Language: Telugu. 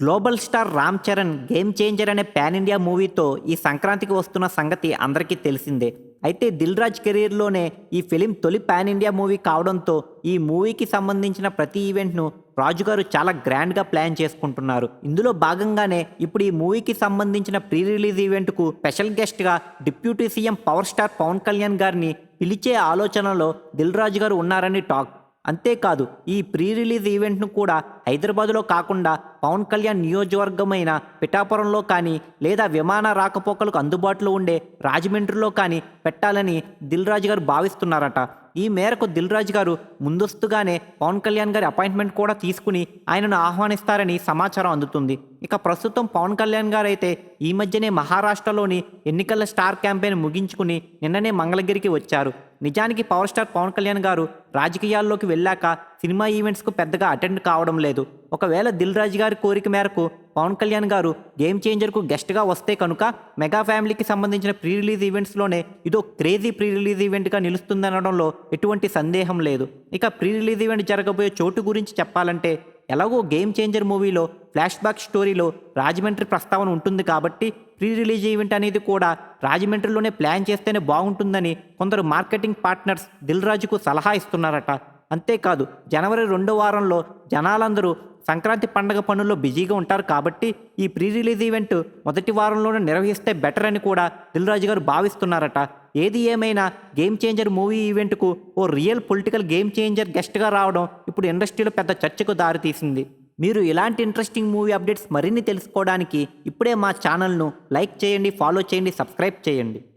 Global star Ram Charan Game Changer అనే పాన్ ఇండియా మూవీతో ఈ సంక్రాంతికి వస్తున్న సంగతి అందరికీ తెలిసిందే. అయితే దిల్ రాజ్ కెరీర్లోనే ఈ ఫిలిం తొలి పాన్ ఇండియా మూవీ కావడంతో ఈ మూవీకి సంబంధించిన ప్రతి ఈవెంట్ను రాజుగారు చాలా గ్రాండ్గా ప్లాన్ చేసుకుంటున్నారు. ఇందులో భాగంగానే ఇప్పుడు ఈ మూవీకి సంబంధించిన ప్రీ రిలీజ్ ఈవెంట్కు స్పెషల్ గెస్ట్గా deputy CM power star Pawan Kalyan గారిని పిలిచే ఆలోచనలో దిల్ రాజు గారు ఉన్నారని టాక్. అంతేకాదు ఈ ప్రీ రిలీజ్ ఈవెంట్ను కూడా హైదరాబాద్లో కాకుండా పవన్ కళ్యాణ్ నియోజకవర్గమైన పిఠాపురంలో కానీ లేదా విమాన రాకపోకలకు అందుబాటులో ఉండే రాజమండ్రిలో కానీ పెట్టాలని దిల్ రాజు గారు భావిస్తున్నారట. ఈ మేరకు దిల్రాజు గారు ముందస్తుగానే పవన్ కళ్యాణ్ గారి అపాయింట్మెంట్ కూడా తీసుకుని ఆయనను ఆహ్వానిస్తారని సమాచారం అందుతుంది. ఇక ప్రస్తుతం పవన్ కళ్యాణ్ గారు అయితే ఈ మధ్యనే మహారాష్ట్రలోని ఎన్నికల స్టార్ క్యాంపెయిన్ ముగించుకుని నిన్ననే మంగళగిరికి వచ్చారు. నిజానికి పవర్ స్టార్ పవన్ కళ్యాణ్ గారు రాజకీయాల్లోకి వెళ్ళాక సినిమా ఈవెంట్స్కు పెద్దగా అటెండ్ కావడం లేదు. ఒకవేళ దిల్ రాజు గారి కోరిక మేరకు పవన్ కళ్యాణ్ గారు గేమ్ చేంజర్కు గెస్ట్గా వస్తే కనుక మెగా ఫ్యామిలీకి సంబంధించిన ప్రీ రిలీజ్ ఈవెంట్స్లోనే ఇదో క్రేజీ ప్రీ రిలీజ్ ఈవెంట్గా నిలుస్తుందనడంలో ఎటువంటి సందేహం లేదు. ఇక ప్రీ రిలీజ్ ఈవెంట్ జరగబోయే చోటు గురించి చెప్పాలంటే ఎలాగో గేమ్ చేంజర్ మూవీలో ఫ్లాష్ బ్యాక్ స్టోరీలో రాజమండ్రి ప్రస్తావన ఉంటుంది కాబట్టి ప్రీ రిలీజ్ ఈవెంట్ అనేది కూడా రాజమండ్రిలోనే ప్లాన్ చేస్తేనే బాగుంటుందని కొందరు మార్కెటింగ్ పార్ట్నర్స్ దిల్ రాజుకు సలహా ఇస్తున్నారట. అంతేకాదు జనవరి రెండో వారంలో జనాలందరూ సంక్రాంతి పండగ పనుల్లో బిజీగా ఉంటారు కాబట్టి ఈ ప్రీ రిలీజ్ ఈవెంట్ మొదటి వారంలోనే నిర్వహిస్తే బెటర్ అని కూడా దిల్ రాజు గారు భావిస్తున్నారట. ఏది ఏమైనా గేమ్ చేంజర్ మూవీ ఈవెంట్కు ఓ రియల్ పొలిటికల్ గేమ్ చేంజర్ గెస్ట్గా రావడం ఇప్పుడు ఇండస్ట్రీలో పెద్ద చర్చకు దారితీసింది మీరు ఇలాంటి ఇంట్రెస్టింగ్ మూవీ అప్డేట్స్ మరిన్ని తెలుసుకోవడానికి ఇప్పుడే మా ఛానల్ను లైక్ చేయండి ఫాలో చేయండి సబ్స్క్రైబ్ చేయండి.